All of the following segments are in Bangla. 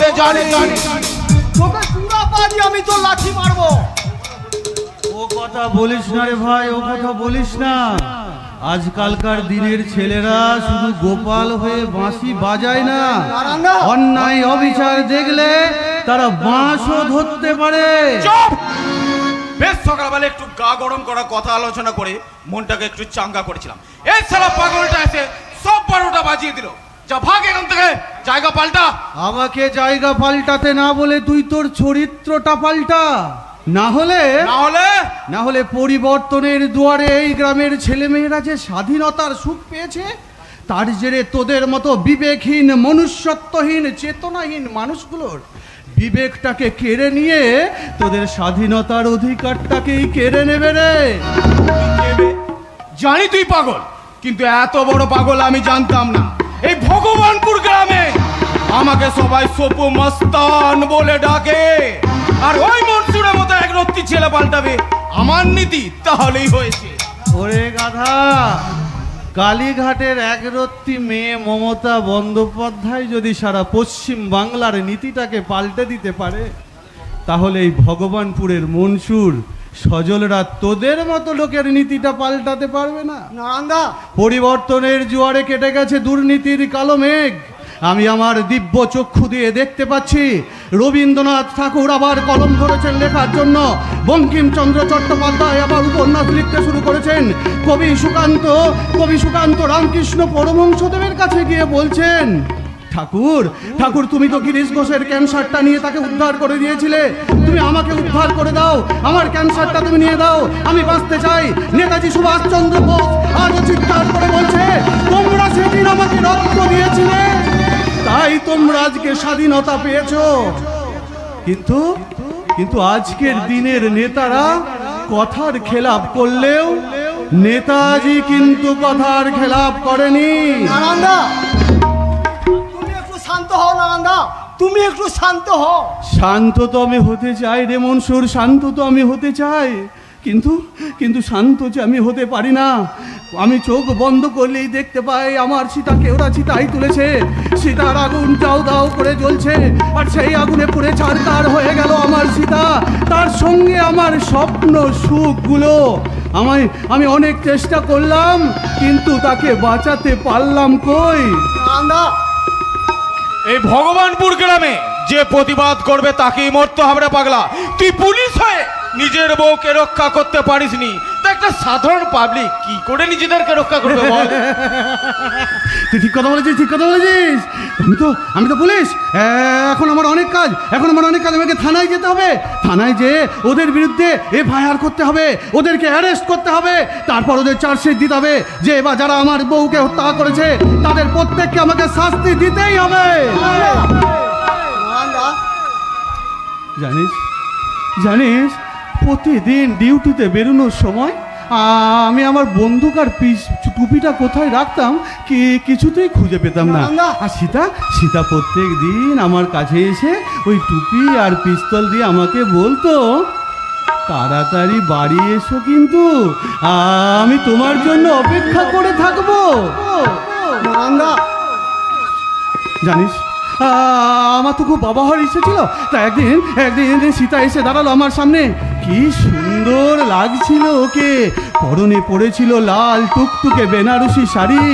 করে জানি। তোকে পুরা পারি আমি তো লাঠি মারবো। ও কথা বলিস না রে ভাই ও কথা বলিস না। আজকালকার দিনের ছেলেরা শুধু গোপাল হয়ে বাঁশি বাজায় না। অন্যায় অবিচার দেখলে তারা বাঁশও ধরতে পারে। চুপ! বেশ সকালবেলা একটু গা গরম করা কথা আলোচনা করে মনটাকে একটু চাঙ্গা করেছিলাম। এই সারা পাগলটা এসে সব বারোটা বাজিয়ে দিল। যা ভাগ এখান থেকে। জায়গা পাল্টা। আমাকে জায়গা পাল্টাতে না বলে তুই তোর চরিত্রটা পাল্টা। না হলে না হলে? না হলে পরিবর্তনের দুয়ারে এই গ্রামের ছেলেমেয়েরা যে স্বাধীনতার সুখ পেয়েছে তার জেরে তোদের মতো বিবেকহীন মনুষ্যত্বহীন চেতনাহীন মানুষগুলোর বিবেকটাকে কেড়ে নিয়ে তোদের স্বাধীনতার অধিকারটাকেই কেড়ে নেবে রে। জানি তুই পাগল কিন্তু এত বড় পাগল আমি জানতাম না। এই ভগবানপুর গ্রামে আমাকে সবাই সপু মস্তান বলে ডাকে। আর ওই মনসুরের মতো এক রত্তি ছেলে পাল্টাবে আমার নীতি, তাহলেই হয়েছে। ওরে গাধা, কালীঘাটের একরত্তি মেয়ে মমতা বন্দ্যোপাধ্যায় যদি সারা পশ্চিম বাংলার নীতিটাকে পাল্টে দিতে পারে, তাহলে এই ভগবানপুরের মনসুর সজলরা তোদের মতো লোকের নীতিটা পাল্টাতে পারবে না। নারায়ণদা। পরিবর্তনের জোয়ারে কেটে গেছে দুর্নীতির কালো মেঘ। আমি আমার দিব্য চক্ষু দিয়ে দেখতে পাচ্ছি রবীন্দ্রনাথ ঠাকুর আবার কলম ধরেছেন লেখার জন্য। বঙ্কিমচন্দ্র চট্টোপাধ্যায় আবার উপন্যাস লিখতে শুরু করেছেন। কবি সুকান্ত কবি সুকান্ত রামকৃষ্ণ পরমহংসদেবের কাছে গিয়ে বলছেন ঠাকুর ঠাকুর, তুমি তো গিরিশ ঘোষের ক্যান্সারটা নিয়ে তাকে উদ্ধার করে দিয়েছিলে। তুমি আমাকে উদ্ধার করে দাও, আমার ক্যান্সারটা তুমি নিয়ে দাও। আমি বাঁচতে চাই। নেতাজি সুভাষচন্দ্র বোস আজও চিৎকার করে বলছে, তোমরা সেদিন আমাকে রক্ত দিয়েছিলে। তাই তোমরা আজকে স্বাধীনতা পেয়েছ। কিন্তু কিন্তু আজকের দিনের নেতারা কথার খেলাপ করলেও নেতাজি কিন্তু কথার খেলাপ করেনি। একটু শান্ত হও তুমি একটু শান্ত হও। শান্ত তো আমি হতে চাই রে মনসুর শান্ত তো আমি হতে চাই। কিন্তু কিন্তু শান্ত যে আমি হতে পারি না আমি চোখ বন্ধ করলেই দেখতে পাই আমার সীতাকে ওরা চিতাই তুলেছে। সীতার আগুন দাও দাও করে জ্বলছে আর সেই আগুনে পুড়ে ছাড়কার হয়ে গেল আমার সীতা। তার সঙ্গে আমার স্বপ্ন সুখগুলো। আমায় আমি অনেক চেষ্টা করলাম কিন্তু তাকে বাঁচাতে পারলাম কই? এই ভগবানপুর গ্রামে যে প্রতিবাদ করবে তাকেই মরতে হবে পাগলা। তুই পুলিশ হয়ে নিজের বউকে রক্ষা করতে পারিসনি। তা একটা সাধারণ পাবলিক কি করে নিজেদেরকে রক্ষা করবে বল? তুই ঠিক কথা বলেছিস ঠিক কথা বলেছিস। আমি তো আমি তো পুলিশ। এখন আমার অনেক কাজ এখন আমার অনেক কাজ। আমাকে থানায় যেতে হবে। থানায় যেয়ে ওদের বিরুদ্ধে এফআইআর করতে হবে ওদেরকে অ্যারেস্ট করতে হবে। তারপর ওদের চার্জশিট দিতে হবে যে এবার যারা আমার বউকে হত্যা করেছে তাদের প্রত্যেককে আমাকে শাস্তি দিতেই হবে। জানিস? জানিস? প্রতিদিন ডিউটিতে বেরোনোর সময় আমি আমার বন্দুক আর পিস টুপিটা কোথায় রাখতাম কি কিছুতেই খুঁজে পেতাম না। আর সীতা সীতা প্রত্যেক দিন আমার কাছে এসে ওই টুপি আর পিস্তল দিয়ে আমাকে বলতো তাড়াতাড়ি বাড়ি এসো কিন্তু আমি তোমার জন্য অপেক্ষা করে থাকব। জানিস আমার তো খুব বাবা হওয়ার ইচ্ছে ছিল। তা একদিন একদিন সীতা এসে দাঁড়াল আমার সামনে। কি সুন্দর লাগছিল ওকে। পরনে পড়েছিল লাল টুকটুকে বেনারসি শাড়ি,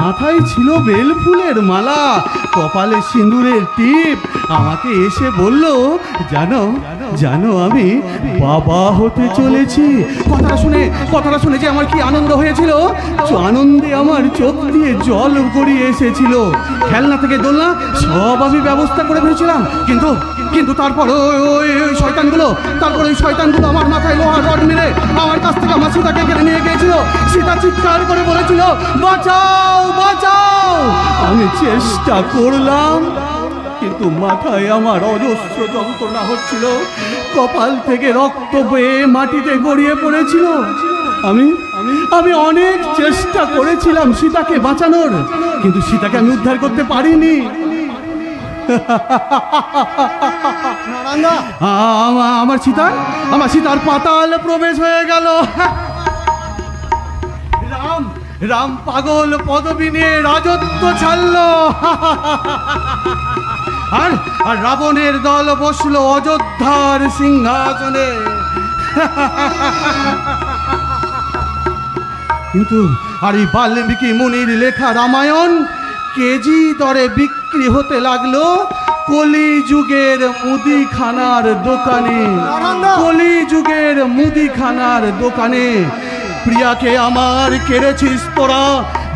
মাথায় ছিল বেল ফুলের মালা, কপালে সিঁদুরের টিপ। আমাকে এসে বলল, জানো জানো আমি বাবা হতে চলেছি। কথাটা শুনে কথাটা শুনে যে আমার কি আনন্দ হয়েছিল আনন্দে আমার চোখ দিয়ে জল গড়িয়ে এসেছিল। খেলনা থেকে দোলনা, সব আমি ব্যবস্থা করে ফেলেছিলাম। কিন্তু কিন্তু তারপর ওই শয়তানগুলো, তারপর ওই শয়তানগুলো আমার মাথায় লোহার রড মেরে আমার কাছ থেকে আমার সীতাকে কেড়ে নিয়ে গিয়েছিল। সীতা চিৎকার করে বলেছিল, বাঁচাও বাঁচাও। আমি চেষ্টা করলাম, কিন্তু মাথায় আমার অজস্র যন্ত্রণা হচ্ছিল। কপাল থেকে রক্ত বয়ে মাটিতে গড়িয়ে পড়েছিল। আমি আমি অনেক চেষ্টা করেছিলাম সীতাকে বাঁচানোর, কিন্তু সীতাকে আমি উদ্ধার করতে পারিনি। আমার সীতার আমার সীতার পাতাল প্রবেশ হয়ে গেল। রাম রাম পাগল পদবী নিয়ে রাজত্ব ছাড়লো। আর আর রাবণের দল বসল অযোধ্যার সিংহাসনে। কিন্তু আর এই বাল্মীকি মুনির লেখা রামায়ণ কেজি দরে বিক্রি হতে লাগল কলিযুগের মুদিখানার দোকানে। কলিযুগের মুদিখানার দোকানে। প্রিয়াকে আমার কেড়েছিস তোরা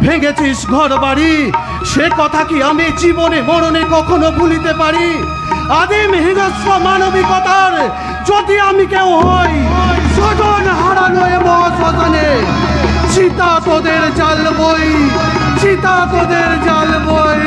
ভেঙেছিস ঘর বাড়ি সে কথা কি আমি জীবনে মরণে কখনো ভুলিতে পারি? আদিম হিংস্র মানবিকতার যদি আমি কেউ হই স্বজন হারানো এ মহাশ্মশানে চিতা তোদের জাল বই চিতা তোদের জল বই